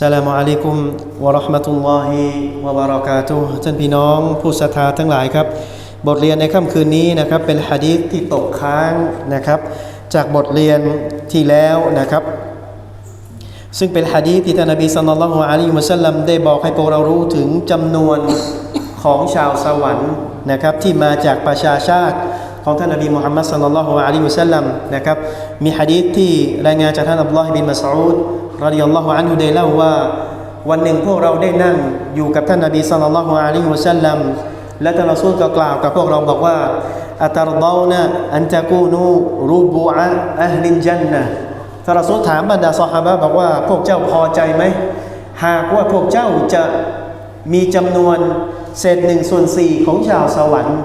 สลามุอะลัยกุมวะเราะห์มะตุลลอฮิวะบะเราะกาตุฮ์ท่านพี่น้องผู้ศรัทธาทั้งหลายครับ บทเรียนในค่ำคืนนี้นะครับเป็นหะดีษที่ตกค้างนะครับ จากบทเรียนที่แล้วนะครับ ซึ่งเป็นหะดีษที่ท่านนบีศ็อลลัลลอฮุอะลัยฮิวะซัลลัมได้บอกให้พวกเรารู้ถึงจำนวนของชาวสวรรค์นะครับ ที่มาจากประชาชาติของท่านนบีมุฮัมมัดศ็อลลัลลอฮุอะลัยฮิวะซัลลัมนะครับมีหะดีษที่รายงานจากท่านอับดุลลอฮ์บินมัสอูด รดิยัลลอฮุอันฮุได้เล่าว่า วันหนึ่งพวกเราได้นั่งอยู่กับท่านนบีศ็อลลัลลอฮุอะลัยฮิวะซัลลัมและท่านรอซูลก็กล่าวกับพวกเราบอกว่าอัตรดาวนะอันตะกูนูรูบูอะอัลลินจันนะท่านรอซูลถามบรรดาซอฮาบะบอกว่าพวกเจ้าพอใจไหมหากว่าพวกเจ้าจะมีจำนวนเศษหนึ่งส่วนสี่ของชาวสวรรค์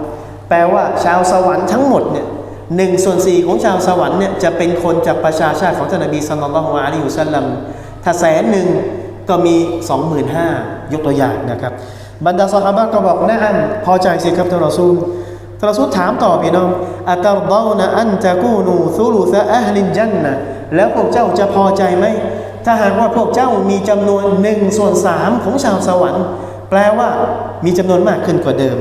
แปลว่าชาวสวรรค์ทั้งหมดเนี่ย หนึ่งส่วนสี่ของชาวสวรรค์เนี่ยจะเป็นคนจากประชาชาติของท่านนบีสัลลัลลอฮุอะลัยฮิวซัลลัมถ้าแสนหนึ่งก็มี 25,000ยกตัวอย่างนะครับ บรรดาซอฮาบะก็บอกนะอันพอใจสิครับท่านรอซูลท่านรอซูลถามต่อพี่น้องอัตรดาวนะอันตะกูนูซุลุซะอัฮลินจันนะแล้วพวกเจ้าจะพอใจไหมถ้าหากว่าพวกเจ้ามีจำนวนหนึ่งส่วนสามของชาวสวรรค์ แปลว่ามีจำนวนมากขึ้นกว่าเดิม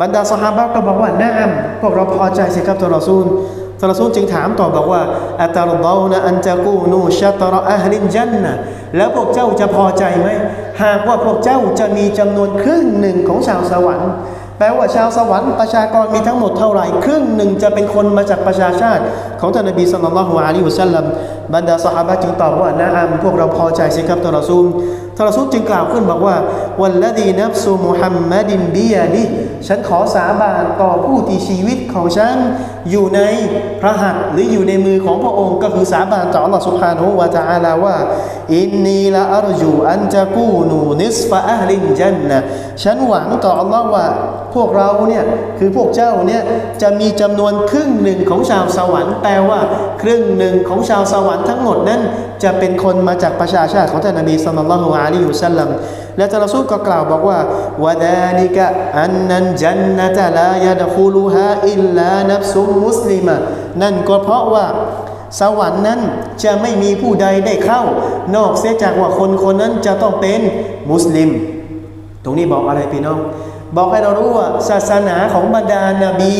บรรดาสหาบะก็บอกว่าน่ามพวกเราพอใจสิครับท่านรอซูลท่านรอซูลจึงถามต่อบอกว่าอัตรดาวนะอันจะกูนูชัตรอัฮลินจันนะแล้วพวกเจ้าจะพอใจไหมหากว่าพวกเจ้าจะมีจำนวนครึ่งหนึ่งของชาวสวรรค์แปลว่าชาวสวรรค์ประชากรมีทั้งหมดเท่าไหร่ครึ่งหนึ่งจะเป็นคนมาจากประชาชาติ ของท่านนบีสุลต่านละฮ์อะลัยฮิวะสัลลัมบรรดาสหายจึงตอบว่านะอัมพวกเราพอใจสิครับทารอซูลทารอซูลจึงกล่าวขึ้นบอกว่าวัลลดีนับซูมุฮัมมัดินบียาดิ ฉันขอสาบานต่อผู้ที่ชีวิตของฉันอยู่ในพระหัตถ์หรืออยู่ในมือของพระองค์ ก็คือสาบานต่ออัลลอฮฺสุบฮานุวะตะอาลาว่า อินนีละอารจูอันจะกูนูนิสฟะอัลลินจันนะฉันหวังต่ออัลลอฮ์ว่า พวกเราเนี่ยคือพวกเจ้าเนี่ยจะมีจำนวนครึ่งหนึ่งของชาวสวรรค์แปลว่าครึ่งหนึ่งของชาวสวรรค์ทั้งหมดนั้น จะเป็นคนมาจากประชาชาติของท่านนบีสุลต่านละฮ์อะลัยฮิวะสัลลัมและท่านรอซูลก็กล่าวบอกว่าวะดาลิกะอันนันจันนตะลายะดคุลุฮาอิลลานับซุมมุสลิมะนั่นก็เพราะว่าสวรรค์นั้นจะไม่มีผู้ใดได้เข้า นอกเสียจากว่าคนคนนั้นจะต้องเป็นมุสลิม ตรงนี้บอกอะไรพี่น้อง บอกให้เรารู้ว่าศาสนาของบรรดานาบี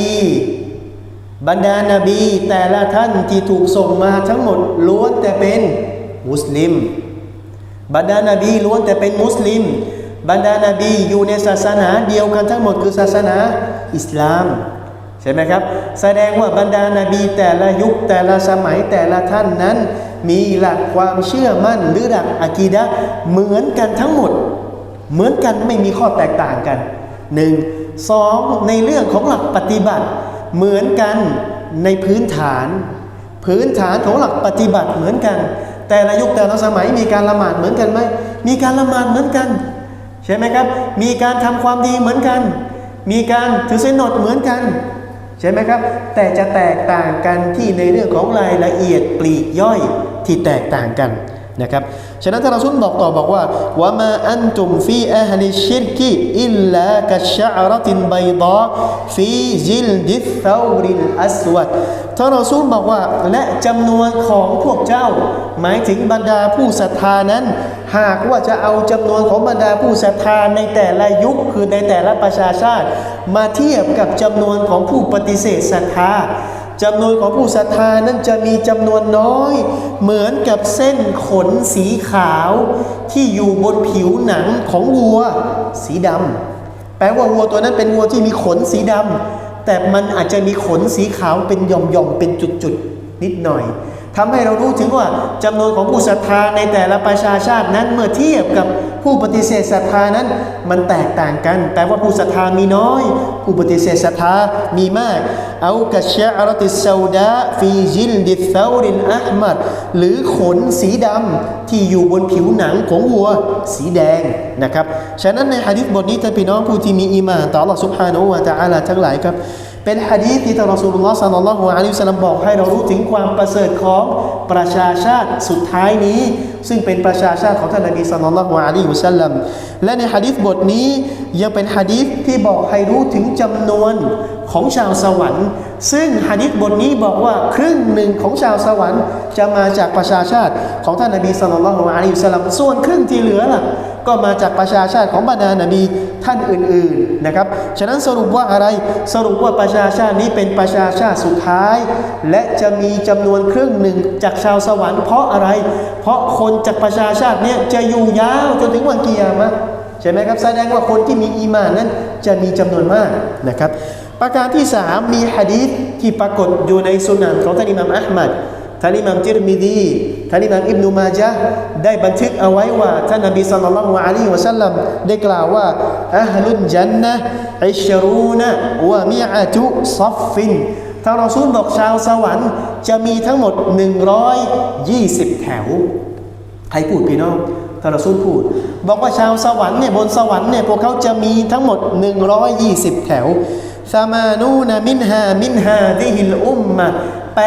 บรรดานาบี แต่ละท่านที่ถูกส่งมาทั้งหมดล้วนแต่เป็นมุสลิม บรรดานาบีล้วนแต่เป็นมุสลิม บรรดานาบีอยู่ในศาสนาเดียวกันทั้งหมดคือศาสนาอิสลามใช่ไหมครับ แสดงว่าบรรดานาบีแต่ละยุคแต่ละสมัยแต่ละท่านนั้น มีหลักความเชื่อมั่นหรือหลักอะกีดะเหมือนกันทั้งหมด เหมือนกันไม่มีข้อแตกต่างกัน หนึ่งสองในเรื่องของหลักปฏิบัติ เหมือนกันในพื้นฐาน พื้นฐานของหลักปฏิบัติเหมือนกัน แต่ละยุคแต่ละสมัยมีการละหมาดเหมือนกันไหมมีการละหมาดเหมือนกัน ใช่ไหมครับ มีการทำความดีเหมือนกัน มีการถือศีลอดเหมือนกัน ใช่ไหมครับ แต่จะแตกต่างกันที่ในเรื่องของรายละเอียดปลีกย่อยที่แตกต่างกัน นะครับฉะนั้นท่านรอซูลบอกต่อบอกว่าวะมาอันตุมฟีอัฮลิชิรกิอิลลากัชชะรตินไบดาฟีจิลดิสซาริลอัสวัดท่านรอซูลบอกว่าและจำนวนของพวกเจ้า หมายถึงบรรดาผู้ศรัทธานั้น หากว่าจะเอาจำนวนของบรรดาผู้ศรัทธาในแต่ละยุคคือในแต่ละประชาชาติ มาเทียบกับจำนวนของผู้ปฏิเสธศรัทธา จำนวนของผู้ศรัทธานั้นจะมีจำนวนน้อย เหมือนกับเส้นขนสีขาวที่อยู่บนผิวหนังของวัว สีดำแปลว่าวัวตัวนั้นเป็นวัวที่มีขนสีดำแต่มันอาจจะมีขนสีขาวเป็นหย่อมๆเป็นจุดๆนิดหน่อยทำให้เรารู้ถึงว่าจำนวนของผู้ศรัทธาในแต่ละประชาชาตินั้นเมื่อเทียบกับ ผู้ปฏิเสธศรัทธานั้น มันแตกต่างกัน แต่ว่าผู้ศรัทธามีน้อย ผู้ปฏิเสธศรัทธามีมาก เอากะชะอรติซาดาฟีจิลดิซารินอัลมัดหรือขนสีดำที่อยู่บนผิวหนังของวัวสีแดงนะครับ ฉะนั้นในฮะดิษบทนี้ท่านพี่น้องผู้ที่มีอีหมานต่อ Allah سبحانه และ تعالى ทั้งหลายครับ เป็นฮะดีษที่ท่านรอสูลุลลอฮ์สัลลัลลอฮุอะลัยฮิวะสัลลัมบอกให้เรารู้ถึงความประเสริฐของประชาชาติสุดท้ายนี้ ซึ่งเป็นประชาชาติของท่านนบีสัลลัลละฮ์อะลัยฮิวะสัลลัมและในฮะดีษบทนี้ยังเป็นฮะดีษที่บอกให้รู้ถึงจำนวนของชาวสวรรค์ ซึ่งฮะดีษบทนี้บอกว่าครึ่งหนึ่งของชาวสวรรค์จะมาจากประชาชาติของท่านนบีสุลต่านละฮ์อะลัยฮิสัลลัมส่วนครึ่งที่เหลือล่ะก็มาจากประชาชาติของบรรดานบีท่านอื่นๆนะครับ ฉะนั้นสรุปว่าอะไรสรุปว่าประชาชาตินี้เป็นประชาชาติสุดท้าย และจะมีจำนวนครึ่งหนึ่งจากชาวสวรรค์เพราะอะไร เพราะคนจากประชาชาติเนี้จะอยู่ยาวจนถึงวันกิยามะใช่ไหมครับแสดงว่าคนที่มีอีมานนั้น จะมีจำนวนมากนะครับ ประการที่สามมีฮะดีษที่ปรากฏอยู่ในสุนันของท่านอิหม่ามอัลมัดท่านอิหม่ามจิรมิดีท่านอิหม่ามอิบนุมาจาได้บันทึกเอาไว้ว่าท่านนบีศ็อลลัลลอฮุอะลัยฮิวะสัลลัมได้กล่าวว่าอัลลุนจันนะอิชรูนะวะมิอะตุซัฟฟินท่านรอซูลบอกชาวสวรรค์จะมีทั้งหมด 120 แถว ใครพูดพี่น้อง ทารอซูลพูด บอกว่าชาวสวรรค์เนี่ยบนสวรรค์เนี่ยพวกเขาจะมีทั้งหมด 120 แถวซามานูนะมินฮามินฮาดิฮิลอุมมะ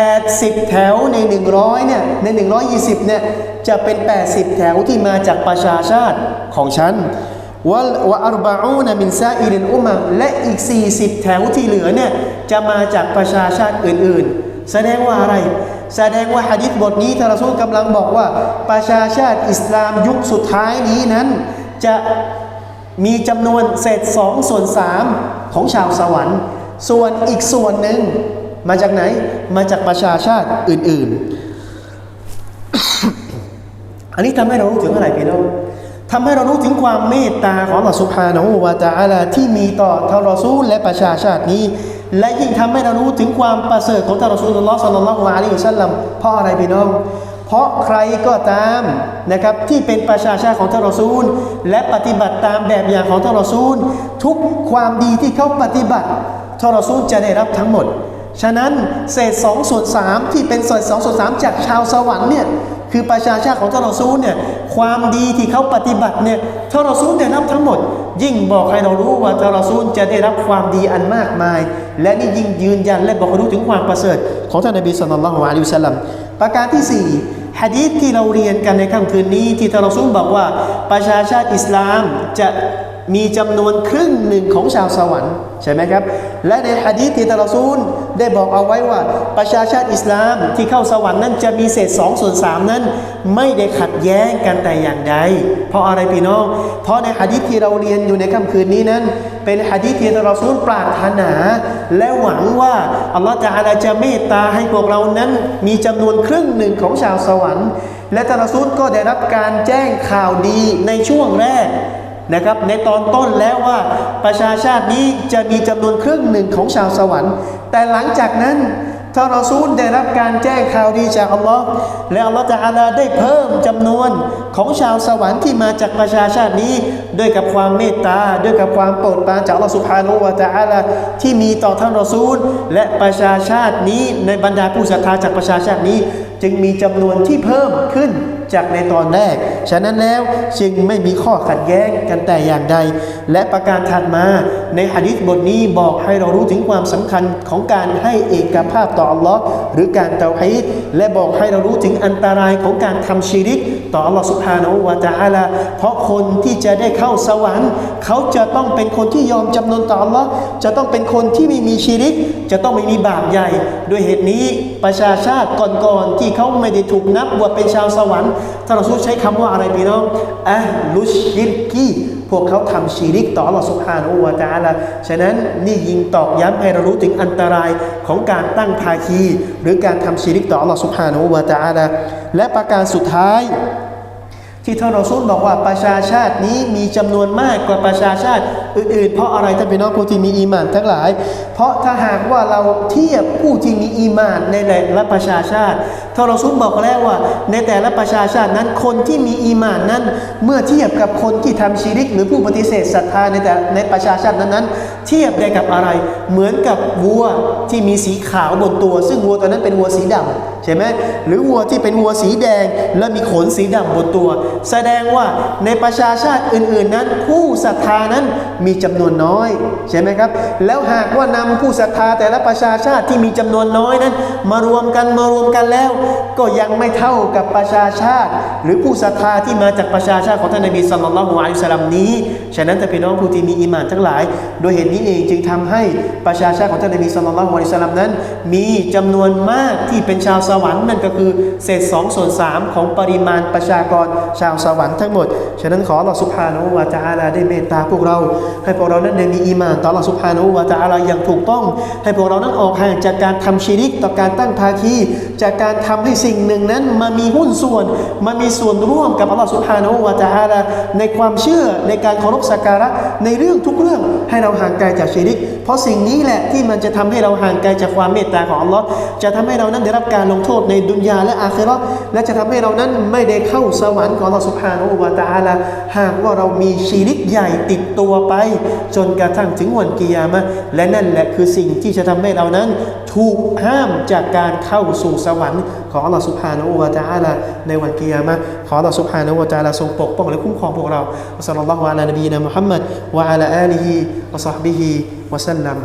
80 แถวใน 100เนี่ยใน 120เนี่ยจะเป็น 80 แถวที่มาจากประชาชาติของฉันวะวะอัรบะอูนะมินซาอิรินอุมมะและอีก 40 แถวที่เหลือเนี่ยจะมาจากประชาชาติอื่น ๆ แสดงว่าอะไร แสดงว่าหะดิษบทนี้ทาราซูลกำลังบอกว่า ประชาชาติอิสลามยุคสุดท้ายนี้นั้น จะมีจำนวนเศษสองส่วนสามของชาวสวรรค์ ส่วนอีกส่วนหนึ่งมาจากไหน มาจากประชาชาติอื่น ๆ อันนี้ทำให้เรารู้ถึงอะไรพี่น้อง ทำให้เรารู้ถึงความเมตตาของอัลลอฮฺสุบฮานะฮูวะตะอาลาที่มีต่อทารอซูลและประชาชาตินี้ และยิ่งทำให้เรารู้ถึงความประเสริฐของทารอซูลลอฮ์สัลลัลลอฮุอะลัยฮิวะซัลลัมเพราะอะไรพี่น้อง เพราะใครก็ตามนะครับที่เป็นประชาชาติของท่านรอซูล และปฏิบัติตามแบบอย่างของท่านรอซูล ทุกความดีที่เขาปฏิบัติท่านรอซูลจะได้รับทั้งหมด ฉะนั้นเศษสองส่วนสามที่เป็นเศษสองส่วนสามจากชาวสวรรค์เนี่ย คือประชาชาติของท่านรอซูลเนี่ยความดีที่เขาปฏิบัติเนี่ยท่านรอซูลได้รับทั้งหมด ยิ่งบอกให้เรารู้ว่าท่านรอซูลจะได้รับความดีอันมากมาย และนี่ยิ่งยืนยันและบอกให้รู้ถึงความประเสริฐ ของท่านนบีสุลต่านละฮ์อะลัยฮิสลลัมประการที่4ฮะดีษที่เราเรียนกันในค่ำคืนนี้ที่ทารอซูลบอกว่าประชาชาติอิสลามจะ มีจำนวนครึ่งหนึ่งของชาวสวรรค์ใช่ไหมครับ และในฮะดีษที่ทารอซูลได้บอกเอาไว้ว่า ประชาชาติอิสลามที่เข้าสวรรค์นั้นจะมีเศษ2ส่วน3นั้น ไม่ได้ขัดแย้งกันแต่อย่างใด เพราะอะไรพี่น้อง เพราะในฮะดีษที่เราเรียนอยู่ในค่ำคืนนี้นั้น เป็นฮะดีษที่ทารอซูลปรารถนา และหวังว่าอัลลอฮฺจะอาลาจะเมตตาให้พวกเรานั้น มีจำนวนครึ่งหนึ่งของชาวสวรรค์ และทารอซูลก็ได้รับการแจ้งข่าวดีในช่วงแรก นะครับ ในตอนต้นแล้วว่าประชาชาตินี้จะมีจำนวนครึ่งหนึ่งของชาวสวรรค์ แต่หลังจากนั้นท่านรอซูลได้รับการแจ้งข่าวดีจากอัลลอฮ์และอัลลอฮ์จะอาลาได้เพิ่มจำนวนของชาวสวรรค์ที่มาจากประชาชาตินี้ ด้วยกับความเมตตา ด้วยกับความโปรดปรานจากอัลลอฮ์สุภาโนวะตะอาลาที่มีต่อท่านรอซูล และประชาชาตินี้ในบรรดาผู้ศรัทธาจากประชาชาตินี้ จึงมีจำนวนที่เพิ่มขึ้น จากในตอนแรก ฉะนั้นแล้วจึงไม่มีข้อขัดแย้งกันแต่อย่างใด และประการถัดมาในหะดีษบทนี้บอกให้เรารู้ถึงความสำคัญของการให้เอกภาพต่ออัลลอฮ์หรือการเตาฮีดและบอกให้เรารู้ถึงอันตรายของการทำชีริก ต่ออัลลอฮ์สุบฮานาอูวาตะอาลาเพราะคนที่จะได้เข้าสวรรค์ เขาจะต้องเป็นคนที่ยอมจำนนต่ออัลลอฮ์จะต้องเป็นคนที่ไม่มีชีริก จะต้องไม่มีบาปใหญ่ ด้วยเหตุนี้ประชาชาติก่อนๆที่เขาไม่ได้ถูกนับว่าเป็นชาวสวรรค์ท่านรอซูลใช้คำว่าอะไรพี่น้องอะลุชิรกีพวกเขาทำชีริกต่ออัลลอฮ์สุบฮานอูวาตาลาฉะนั้นนี่ยิงตอกย้ำให้เรารู้ถึงอันตรายของการตั้งภาคี หรือการทำชีริกต่ออัลลอฮ์สุบฮานอูวาตาลาและประการสุดท้าย ที่ท่านรอซูลบอกว่าประชาชาตินี้มีจำนวนมากกว่าประชาชาติ อื่นๆ เพราะอะไรท่านพี่น้องผู้ที่มีอีมานทั้งหลาย เพราะถ้าหากว่าเราเทียบผู้ที่มีอีมานในแต่ละประชาชาติท่านรอซูลบอกแล้วว่า ในแต่ละประชาชาตินั้นคนที่มีอีมานนั้น เมื่อเทียบกับคนที่ทำชีริก หรือผู้ปฏิเสธศรัทธาในแต่ในประชาชาตินั้นๆ เทียบได้กับอะไร เหมือนกับวัวที่มีสีขาวบนตัว ซึ่งวัวตัวนั้นเป็นวัวสีดำใช่ไหมหรือวัวที่เป็นวัวสีแดง และมีขนสีดำบนตัว แสดงว่าในประชาชาติอื่น ๆนั้น ผู้ศรัทธานั้นมีจำนวนน้อย ใช่ไหมครับ แล้วหากว่านำผู้ศรัทธาแต่ละประชาชาติที่มีจำนวนน้อยนั้น มารวมกันมารวมกันแล้ว ก็ยังไม่เท่ากับประชาชาติ หรือผู้ศรัทธาที่มาจากประชาชาติของท่านนบีสัลลัลลอฮุอะลัยฮิสลลัมนี้ฉะนั้นแต่พี่น้องผู้ที่มีอีหมานทั้งหลาย โดยเหตุนี้เองจึงทำให้ประชาชาติของท่านนบีสัลลัลลอฮุอะลัยฮิสลลัมนั้น มีจำนวนมากที่เป็นชาวสวรรค์นั่นก็คือเศษ2ส่วน3ของปริมาณประชากรชาวสวรรค์ทั้งหมด ฉะนั้นขออัลอสุบฮานวะตะอาลาได้เมตตาพวกเราให้พวกเรานั้นได้มีอีมานต่ออัลลอฮฺสุบฮานะฮูวะตะอาลาอย่างถูกต้อง ให้พวกเรานั้นออกห่างจากการทำชิริกต่อการตั้งภาคี จากการทำให้สิ่งหนึ่งนั้นมามีหุ้นส่วน มามีส่วนร่วมกับอัลลอฮฺสุบฮานะฮูวะตะอาลาในความเชื่อในการเคารพสักการะในเรื่องทุกเรื่องให้เราห่างไกลจากชิริก เพราะสิ่งนี้แหละที่มันจะทำให้เราห่างไกลจากความเมตตาของอัลลอฮ์จะทำให้เรานั้นได้รับการลงโทษในดุนยาและอาคราและจะทำให้เรานั้นไม่ได้เข้าสวรรค์ของอัลลอฮ์สุบฮานะฮูวะตะอาลาหากว่าเรามีชีริกใหญ่ติดตัวไปจนกระทั่งถึงวันกิยามะและนั่นแหละคือสิ่งที่จะทำให้เรานั้น ถูกห้ามจากการเข้าสู่สวรรค์ของอัลลอฮฺสุบฮานาวาตาลาในวันกิยามะขออัลลอฮฺสุบฮานาวาตาลาทรงปกป้องและคุ้มครองพวกเราอัสลลัลลอฮุอะลานบีนะมุฮัมมัดวะอะลาอาลีฮิวะซัฮบิฮิวะสัลลัม